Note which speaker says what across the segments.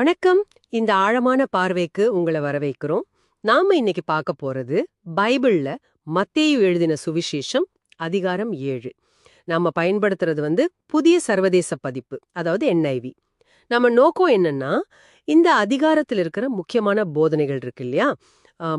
Speaker 1: வணக்கம். இந்த ஆழமான பார்வைக்கு உங்களை வரவேற்கிறோம். நாம இன்னைக்கு பார்க்க போறது பைபிள்ல மத்தேயு எழுதின சுவிசேஷம் அதிகாரம் ஏழு. நாம பயன்படுத்துறது வந்து புதிய சர்வதேச பதிப்பு அதாவது என்ஐவி நம்ம நோக்கம் என்னன்னா இந்த அதிகாரத்தில் இருக்கிற முக்கியமான போதனைகள் இருக்கு இல்லையா?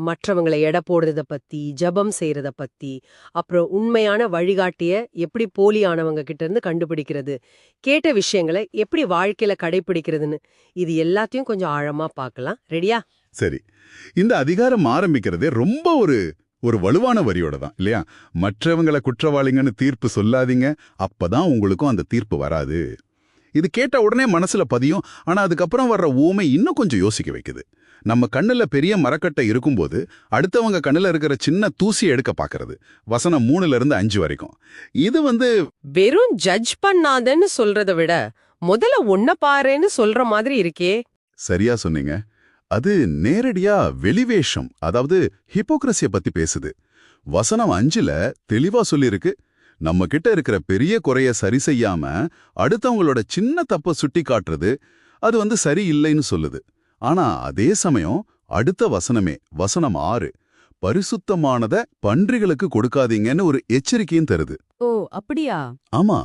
Speaker 1: மற்றவங்களை எடை போடுறத பற்றி ஜெபம் செய்கிறத பற்றி அப்புறம் உண்மையான வழிகாட்டிய எப்படி போலியானவங்க கிட்டேருந்து கண்டுபிடிக்கிறது கேட்ட விஷயங்களை எப்படி வாழ்க்கையில் கடைபிடிக்கிறதுன்னு இது எல்லாத்தையும் கொஞ்சம் ஆழமாக பார்க்கலாம். ரெடியா?
Speaker 2: சரி. இந்த அதிகாரம் ஆரம்பிக்கிறதே ரொம்ப ஒரு ஒரு வலுவான வரியோட தான் இல்லையா? மற்றவங்கள குற்றவாளிங்கன்னு தீர்ப்பு சொல்லாதீங்க அப்பதான் உங்களுக்கும் அந்த தீர்ப்பு வராது. இது கேட்ட உடனே மனசுல பதியும். ஆனா அதுக்கப்புறம் வர்ற ஊமை இன்னும் கொஞ்சம் யோசிக்க வைக்குது. நம்ம கண்ணுல பெரிய மரக்கட்டை இருக்கும்போது அடுத்தவங்க கண்ணுல இருக்கிற சின்ன தூசி எடுக்க பாக்குறது. வசனம் மூணுல இருந்து அஞ்சு வரைக்கும். இது வந்து
Speaker 1: வெறும் ஜட்ஜ் பண்ணாதன்னு சொல்றத விட முதல்ல உன்ன பாருன்னு சொல்ற மாதிரி இருக்கே.
Speaker 2: சரியா சொன்னீங்க. அது நேரடியா வெளிவேஷம் அதாவது ஹிப்போக்ரஸிய பத்தி பேசுது. வசனம் அஞ்சுல தெளிவா சொல்லியிருக்கு. நம்ம கிட்ட இருக்கிற பெரிய குறைய சரி செய்யாம அடுத்தவங்களோட சின்ன தப்ப சுட்டி காட்டுறது அது வந்து சரி இல்லைன்னு சொல்லுது. ஆனா அதே சமயம் அடுத்த வசனமே வசனம் ஆறு பரிசுத்தமானத பன்றிகளுக்கு கொடுக்காதீங்கன்னு ஒரு எச்சரிக்கையும் தருது.
Speaker 1: ஓ அப்படியா?
Speaker 2: ஆமா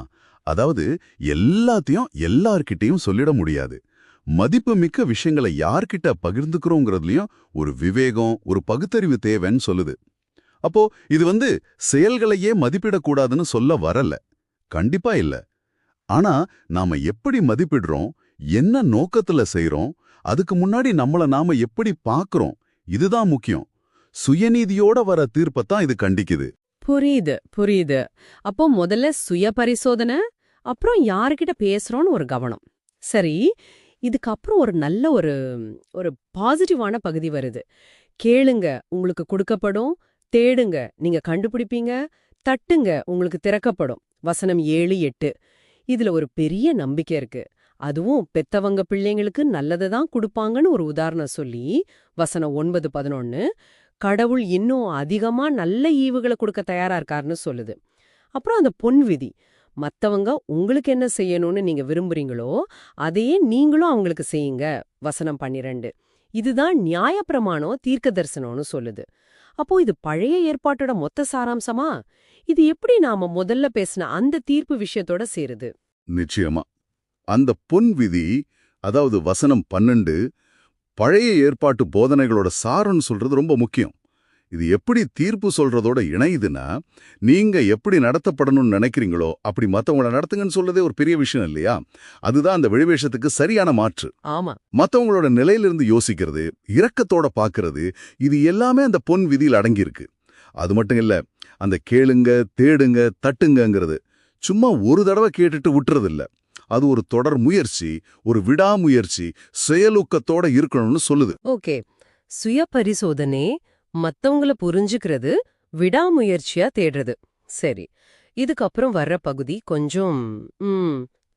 Speaker 2: அதாவது எல்லாத்தையும் எல்லார்கிட்டயும் சொல்லிட முடியாது. மதிப்புமிக்க விஷயங்களை யார்கிட்ட பகிர்ந்துக்கிறோங்கிறதுலயும் ஒரு விவேகம் ஒரு பகுத்தறிவு தேவைன்னு சொல்லுது. அப்போ இது வந்து செயல்களையே மதிப்பிடக்கூடாதுன்னு சொல்ல வரல. கண்டிப்பா இல்ல. ஆனா நாம எப்படி மதிப்பிடுறோம் என்ன நோக்கத்துல செய்றோம் அதுக்கு முன்னாடி நம்மள நாம எப்படி பார்க்கறோம் இதுதான் முக்கியம். சுயநீதியோட வர தீர்ப்பத்தான் இது கண்டிக்குது.
Speaker 3: புரியுது புரியுது. அப்போ முதல்ல சுய பரிசோதனை அப்புறம் யாருக்கிட்ட பேசுறோம்னு ஒரு கவனம். சரி இதுக்கப்புறம் ஒரு நல்ல ஒரு ஒரு பாசிட்டிவான பகுதி வருது. கேளுங்க உங்களுக்கு கொடுக்கப்படும் தேடுங்க. நீங்க கண்டுபிடிப்பீங்க தட்டுங்க உங்களுக்கு திறக்கப்படும். வசனம் ஏழு எட்டு. இதுல ஒரு பெரிய நம்பிக்கை இருக்கு. அதுவும் பெத்தவங்க பிள்ளைங்களுக்கு நல்லதை தான் கொடுப்பாங்கன்னு ஒரு உதாரணம் சொல்லி வசனம் ஒன்பது பதினொன்னு கடவுள் இன்னும் அதிகமா நல்ல ஈவுகளை கொடுக்க தயாரா இருக்காருன்னு சொல்லுது. அப்புறம் அந்த பொன் விதி. மத்தவங்க உங்களுக்கு என்ன செய்யணும்னு நீங்க விரும்புறீங்களோ அதையே நீங்களும் அவங்களுக்கு செய்யுங்க. வசனம் பன்னிரண்டு. இதுதான் நியாயப்பிரமாணம் தீர்க்க தரிசனம்னு சொல்லுது. அப்போ இது பழைய ஏற்பாட்டோட மொத்த சாராம்சமா? இது எப்படி நாம முதல்ல பேசின அந்த தீர்ப்பு விஷயத்தோட சேருது?
Speaker 2: நிச்சயமா. அந்த பொன் விதி அதாவது வசனம் பன்னெண்டு பழைய ஏற்பாட்டு போதனைகளோட சாரம்னு சொல்றது ரொம்ப முக்கியம். இது எப்படி தீர்ப்பு சொல்றதோட இணையுதுன்னா நீங்க எப்படி நடத்தப்படணும்னு நினைக்கிறீங்களோ அப்படி மத்தவங்கள நடத்துங்கன்னு சொல்றதே ஒரு பெரிய விஷயம் இல்லையா? அதுதான் அந்த வெளிவேஷத்துக்கு சரியான மாற்று.
Speaker 1: ஆமா.
Speaker 2: மத்தவங்களோட நிலையிலிருந்து யோசிக்கிறது இரக்கத்தோட பார்க்கிறது இது எல்லாமே அந்த பொன் விதியில் அடங்கியிருக்கு. அது மட்டும் இல்ல அந்த கேளுங்க தேடுங்க தட்டுங்கங்கிறது சும்மா ஒரு தடவை கேட்டுட்டு விட்டுறது இல்ல அது ஒரு தொடர் முயற்சி ஒரு விடாமுயற்சி செயலூக்கத்தோட இருக்கணும்னு சொல்லுது.
Speaker 1: ஓகே. சுய பரிசோதனை மத்தவங்கள புரிஞ்சுக்கிறது விடாமுயற்சியா தேடுறது. சரி இதுக்கப்புறம் வர்ற பகுதி கொஞ்சம்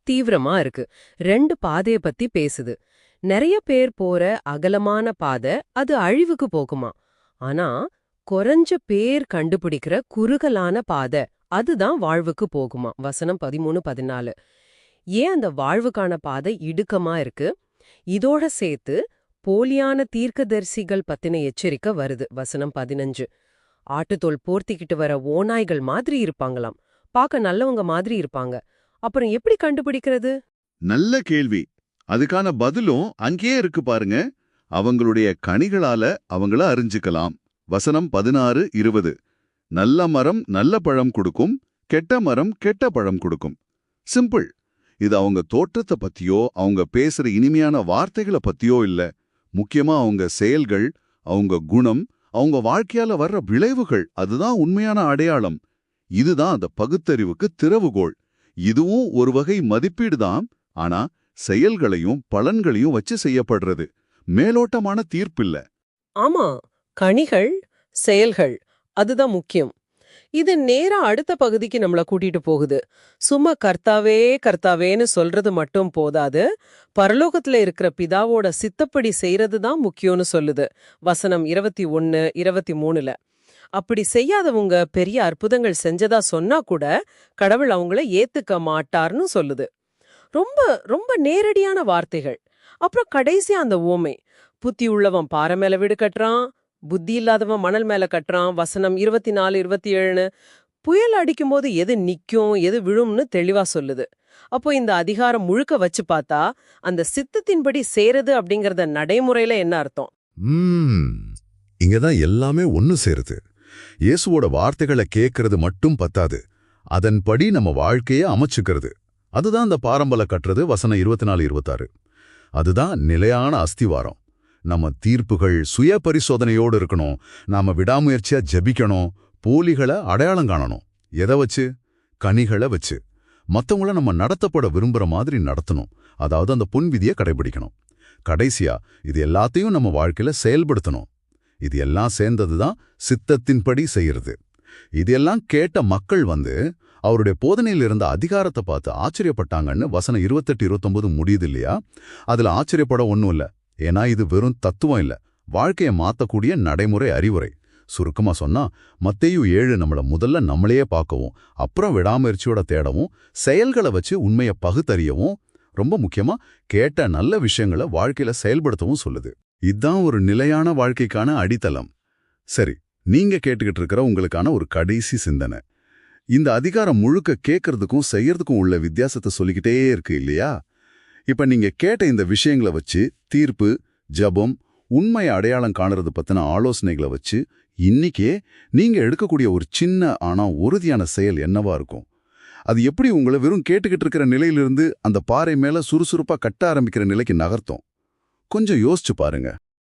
Speaker 1: தீவிரமா இருக்கு. ரெண்டு பாதைய பத்தி பேசுது. நிறைய பேர் போற அகலமான பாதை அது அழிவுக்கு போகுமா? ஆனா குறைஞ்ச பேர் கண்டுபிடிக்கிற குறுகலான பாதை அதுதான் வாழ்வுக்கு போகுமா? வசனம் பதிமூணு பதினாலு. ஏன் அந்த வாழ்வுக்கான பாதை இடுக்கமா இருக்கு? இதோட சேர்த்து போலியான தீர்க்கதரிசிகள் பத்தின எச்சரிக்கை வருது. வசனம் பதினஞ்சு. ஆட்டுத்தோல் போர்த்திக்கிட்டு வர ஓநாய்கள் மாதிரி இருப்பாங்களாம். பார்க்க நல்லவங்க மாதிரி இருப்பாங்க. அப்புறம் எப்படி கண்டுபிடிக்கிறது?
Speaker 2: நல்ல கேள்வி. அதுக்கான பதிலும் அங்கேயே இருக்கு பாருங்க. அவங்களுடைய கனிகளால அவங்கள அறிஞ்சுக்கலாம். வசனம் பதினாறு இருபது. நல்ல மரம் நல்ல பழம் கொடுக்கும் கெட்ட மரம் கெட்ட பழம் கொடுக்கும். சிம்பிள். இது அவங்க தோற்றத்தை பத்தியோ அவங்க பேசுற இனிமையான வார்த்தைகளை பத்தியோ இல்ல. முக்கியமா அவங்க செயல்கள் அவங்க குணம் அவங்க வாழ்க்கையால வர்ற விளைவுகள் அதுதான் உண்மையான அடையாளம். இதுதான் அந்த பகுத்தறிவுக்கு திறவுகோள். இதுவும் ஒரு வகை மதிப்பீடு தான் ஆனா செயல்களையும் பலன்களையும் வச்சு செய்யப்படுறது. மேலோட்டமான தீர்ப்பில்ல.
Speaker 1: ஆமா கனிகள் செயல்கள் அதுதான் முக்கியம். இது நேரா அடுத்த பகுதிக்கு நம்மள கூட்டிட்டு போகுது. சும்மா கர்த்தாவே கர்த்தாவேன்னு சொல்றது மட்டும் போதாது. பரலோகத்துல இருக்கிற பிதாவோட சித்தப்படி செய்யறது தான் முக்கியம்னு சொல்லுது. வசனம் இருபத்தி ஒன்னு இருபத்தி மூணுல. அப்படி செய்யாதவங்க பெரிய அற்புதங்கள் செஞ்சதா சொன்னா கூட கடவுள் அவங்கள ஏத்துக்க மாட்டார்னு சொல்லுது. ரொம்ப ரொம்ப நேரடியான வார்த்தைகள். அப்புறம் கடைசியா அந்த ஓமை. புத்தி உள்ளவன் பாறை மேல வீடு கட்டுறான். புத்தி இல்லாதவன் மணல் மேல கட்டுறான் வசனம் இருபத்தி நாலு இருபத்தி ஏழுன்னு புயல் அடிக்கும்போது எது நிக்கும் எது விழும்னு தெளிவா சொல்லுது. அப்போ இந்த அதிகாரம் முழுக்க வச்சு பார்த்தா அந்த சித்தத்தின்படி சேருது அப்படிங்கறத நடைமுறையில என்ன அர்த்தம்?
Speaker 2: இங்கதான் எல்லாமே ஒன்னு சேருது. இயேசுவோட வார்த்தைகளை கேட்கறது மட்டும் பத்தாது. அதன்படி நம்ம வாழ்க்கைய அமைச்சுக்கிறது. அதுதான் இந்த பாரம்பல கட்டுறது வசனம் இருபத்தி நாலு இருபத்தாறு. அதுதான் நிலையான அஸ்திவாரம். நம்ம தீர்ப்புகள் சுய பரிசோதனையோடு இருக்கணும். நாம விடாமுயற்சியா ஜெபிக்கணும். போலிகளை அடையாளம் காணணும். எதை வச்சு? கனிகளை வச்சு. மத்தவங்கள நம்ம நடத்தப்பட விரும்புற மாதிரி நடத்தணும். அதாவது அந்த பொன் விதியை கடைபிடிக்கணும். கடைசியா இது எல்லாத்தையும் நம்ம வாழ்க்கையில செயல்படுத்தணும். இது எல்லாம் சேர்ந்தது தான் சித்தத்தின்படி செய்யறது. இதெல்லாம் கேட்ட மக்கள் வந்து அவருடைய போதனையில் இருந்த அதிகாரத்தை பார்த்து ஆச்சரியப்பட்டாங்கன்னு வசனம் இருபத்தெட்டு இருபத்தொன்பது முடியுது இல்லையா? அதுல ஆச்சரியப்பட ஒண்ணும் இல்ல. ஏன்னா இது வெறும் தத்துவம் இல்ல. வாழ்க்கையை மாத்தக்கூடிய நடைமுறை அறிவுரை. சுருக்கமா சொன்னா மத்தையும் ஏழு நம்மள முதல்ல நம்மளையே பார்க்கவும் அப்புறம் விடாமுயற்சியோட தேடவும் செயல்களை வச்சு உண்மையை பகுத்தறியவும் ரொம்ப முக்கியமா கேட்ட நல்ல விஷயங்களை வாழ்க்கையில செயல்படுத்தவும் சொல்லுது. இதுதான் ஒரு நிலையான வாழ்க்கைக்கான அடித்தளம். சரி நீங்க கேட்டுக்கிட்டு இருக்கிற உங்களுக்கான ஒரு கடைசி சிந்தனை. இந்த அதிகாரம் முழுக்க கேட்கறதுக்கும் செய்யறதுக்கும் உள்ள வித்தியாசத்தை சொல்லிக்கிட்டே இருக்கு இல்லையா? இப்ப நீங்க கேட்ட இந்த விஷயங்களை வச்சு தீர்ப்பு ஜபம் உண்மை அடையாளம் காணுறது பத்தின ஆலோசனைகளை வச்சு இன்னிக்கே நீங்க எடுக்கக்கூடிய ஒரு சின்ன ஆனா உறுதியான செயல் என்னவா இருக்கும்? அது எப்படி உங்களை வெறும் கேட்டுக்கிட்டு இருக்கிற நிலையிலிருந்து அந்த பாறை மேல சுறுசுறுப்பா கட்ட ஆரம்பிக்கிற நிலைக்கு நகர்த்தும்? கொஞ்சம் யோசிச்சு பாருங்க.